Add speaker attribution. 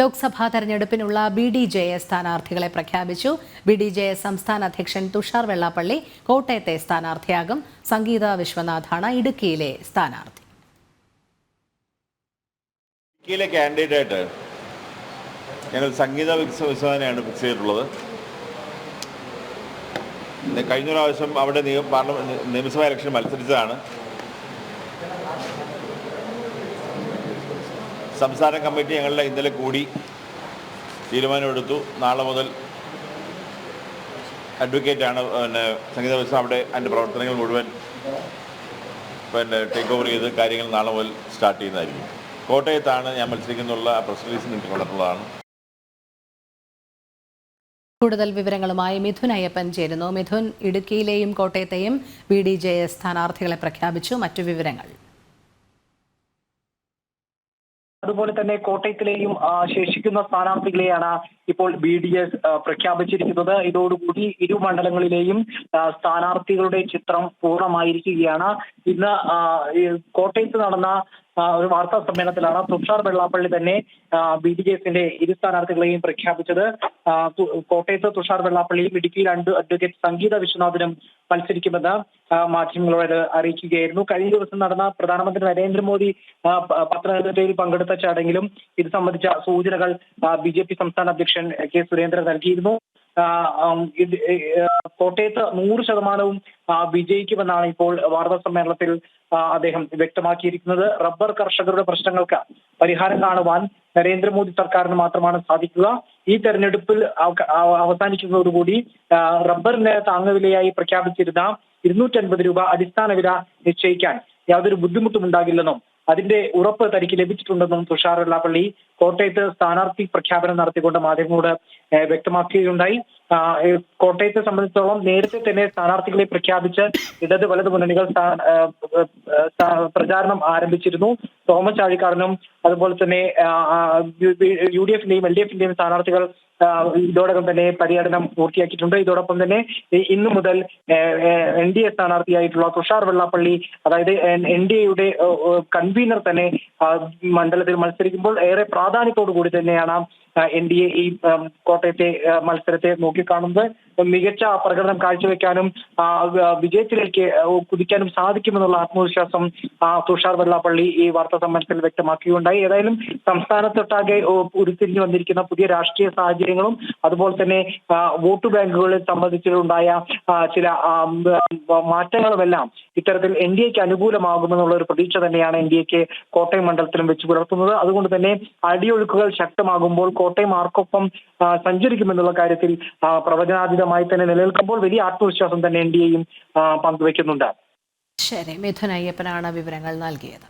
Speaker 1: ലോക്സഭാ തെരഞ്ഞെടുപ്പിനുള്ള B D J S സ്ഥാനാർത്ഥികളെ പ്രഖ്യാപിച്ചു. ബി ഡി ജെ എസ് സംസ്ഥാന അധ്യക്ഷൻ തുഷാർ വെള്ളാപ്പള്ളി കോട്ടയത്തെ സ്ഥാനാർത്ഥിയാകും സംഗീത വിശ്വനാഥാണ് ഇടുക്കിയിലെ സ്ഥാനാർത്ഥി.
Speaker 2: ഇടുക്കിയിലെ കാൻഡിഡേറ്റ് ഞങ്ങൾ സംഗീത വിശ്വനാഥനെയാണ് ഫിക്സ് ചെയ്തിട്ടുള്ളത്. കഴിഞ്ഞ പ്രാവശ്യം അവിടെ പാർലമെന്റ് നിയമസഭാ ഇലക്ഷൻ മത്സരിച്ചതാണ്. സംസ്ഥാന കമ്മിറ്റി ഞങ്ങളുടെ ഇന്നലെ കൂടി തീരുമാനമെടുത്തു. നാളെ മുതൽ അഡ്വക്കേറ്റാണ് പിന്നെ സംഗീത വിശ്വം അവിടെ അതിന്റെ പ്രവർത്തനങ്ങൾ മുഴുവൻ പിന്നെ ടേക്ക് ഓവർ ചെയ്ത് കാര്യങ്ങൾ നാളെ മുതൽ സ്റ്റാർട്ട് ചെയ്യുന്നതായിരിക്കും. കോട്ടയത്താണ് ഞാൻ മത്സരിക്കുന്നുള്ള പ്രസ് റിലീസ് നിങ്ങൾക്ക് കണ്ടിട്ടുള്ളതാണ്
Speaker 1: കൂടുതൽ വിവരങ്ങളുമായി മിഥുൻ അയ്യപ്പൻ ചേരുന്നു. മിഥുൻ ഇടുക്കിയിലെയും കോട്ടയത്തെയും ബി ഡി ജെ സ്ഥാനാർത്ഥികളെ പ്രഖ്യാപിച്ചു. മറ്റു വിവരങ്ങൾ.
Speaker 3: അതുപോലെ തന്നെ കോട്ടയത്തിലെയും ശേഷിക്കുന്ന സ്ഥാനാർത്ഥികളെയാണ് ഇപ്പോൾ ബി ഡി എസ് പ്രഖ്യാപിച്ചിരിക്കുന്നത്. ഇതോടുകൂടി ഇരു മണ്ഡലങ്ങളിലെയും സ്ഥാനാർത്ഥികളുടെ ചിത്രം പൂർണമായിരിക്കുകയാണ്. ഇന്ന് കോട്ടയത്ത് നടന്ന ഒരു വാർത്താ സമ്മേളനത്തിലാണ് തുഷാർ വെള്ളാപ്പള്ളി തന്നെ ബി ഡി ജെ എഫിന്റെ ഇരു സ്ഥാനാർത്ഥികളെയും പ്രഖ്യാപിച്ചത്. കോട്ടയത്ത് തുഷാർ വെള്ളാപ്പള്ളിയും ഇടുക്കിയിൽ രണ്ട് അഡ്വക്കേറ്റ് സംഗീത വിശ്വനാഥനും മത്സരിക്കുമെന്ന് മാധ്യമങ്ങളോട് അറിയിക്കുകയായിരുന്നു. കഴിഞ്ഞ ദിവസം നടന്ന പ്രധാനമന്ത്രി നരേന്ദ്രമോദി പത്തനംതിട്ടയിൽ പങ്കെടുത്ത ചടങ്ങിലും ഇത് സംബന്ധിച്ച സൂചനകൾ ബി ജെ പി സംസ്ഥാന അധ്യക്ഷൻ കെ സുരേന്ദ്രൻ നൽകിയിരുന്നു. കോട്ടയത്ത് നൂറ് ശതമാനവും വിജയിക്കുമെന്നാണ് ഇപ്പോൾ വാർത്താ സമ്മേളനത്തിൽ അദ്ദേഹം വ്യക്തമാക്കിയിരിക്കുന്നത്. റബ്ബർ കർഷകരുടെ പ്രശ്നങ്ങൾക്ക് പരിഹാരം കാണുവാൻ നരേന്ദ്രമോദി സർക്കാരിന് മാത്രമാണ് സാധിക്കുക. ഈ തെരഞ്ഞെടുപ്പിൽ അവ- അവ- അവസാനിക്കുന്നതോടുകൂടി റബ്ബറിന് താങ്ങുവിലയായി പ്രഖ്യാപിച്ചിരുന്ന ഇരുന്നൂറ്റൻപത് രൂപ അടിസ്ഥാന വില നിശ്ചയിക്കാൻ യാതൊരു ബുദ്ധിമുട്ടും ഉണ്ടാകില്ലെന്നും അതിന്റെ ഉറപ്പ് തനിക്ക് ലഭിച്ചിട്ടുണ്ടെന്നും തുഷാർ വെള്ളാപ്പള്ളി കോട്ടയത്ത് സ്ഥാനാർത്ഥി പ്രഖ്യാപനം നടത്തിക്കൊണ്ട് മാധ്യമങ്ങളോട് വ്യക്തമാക്കുകയുണ്ടായി കോട്ടയത്തെ സംബന്ധിച്ചോളം നേരത്തെ തന്നെ സ്ഥാനാർത്ഥികളെ പ്രഖ്യാപിച്ച് ഇടത് വലത് മുന്നണികൾ പ്രചാരണം ആരംഭിച്ചിരുന്നു. തോമസ് ചാഴിക്കാടനും അതുപോലെ തന്നെ യു ഡി എഫിന്റെയും എൽ ഡി എഫിന്റെയും സ്ഥാനാർത്ഥികൾ ഇതോടകം തന്നെ പര്യടനം പൂർത്തിയാക്കിയിട്ടുണ്ട്. ഇതോടൊപ്പം തന്നെ ഇന്നു മുതൽ എൻ ഡി എ സ്ഥാനാർത്ഥിയായിട്ടുള്ള തുഷാർ വെള്ളാപ്പള്ളി അതായത് എൻ ഡി എയുടെ കൺവീനർ തന്നെ മണ്ഡലത്തിൽ മത്സരിക്കുമ്പോൾ ഏറെ പ്രാധാന്യത്തോടു കൂടി തന്നെയാണ് എൻ ഡി എ ഈ കോട്ടയത്തെ മത്സരത്തെ നോക്കിക്കാണുന്നത്. മികച്ച പ്രകടനം കാഴ്ചവെക്കാനും വിജയത്തിലേക്ക് കുതിക്കാനും സാധിക്കുമെന്നുള്ള ആത്മവിശ്വാസം തുഷാർ വെള്ളാപ്പള്ളി ഈ വാർത്താ സമ്മേളനത്തിൽ വ്യക്തമാക്കുകയുണ്ടായി. ഏതായാലും സംസ്ഥാനത്തൊട്ടാകെ ഉരുത്തിരിഞ്ഞു വന്നിരിക്കുന്ന പുതിയ രാഷ്ട്രീയ സാഹചര്യങ്ങളും അതുപോലെ തന്നെ വോട്ട് ബാങ്കുകളെ സംബന്ധിച്ചുണ്ടായ ചില മാറ്റങ്ങളുമെല്ലാം ഇത്തരത്തിൽ എൻ ഡി എക്ക് അനുകൂലമാകുമെന്നുള്ള ഒരു പ്രതീക്ഷ തന്നെയാണ് എൻ ഡി എക്ക് കോട്ടയം മണ്ഡലത്തിലും വെച്ച് പുലർത്തുന്നത്. അതുകൊണ്ട് തന്നെ അടിയൊഴുക്കുകൾ ശക്തമാകുമ്പോൾ കോട്ടയം ആർക്കൊപ്പം സഞ്ചരിക്കുമെന്നുള്ള കാര്യത്തിൽ പ്രവചനാതീതമായി തന്നെ നിലനിൽക്കുമ്പോൾ വലിയ ആത്മവിശ്വാസം തന്നെ എൻ ഡി എയും പങ്കുവെക്കുന്നുണ്ട്.
Speaker 1: ശരി മിഥുൻ അയ്യപ്പനാണ് വിവരങ്ങൾ നൽകിയത്.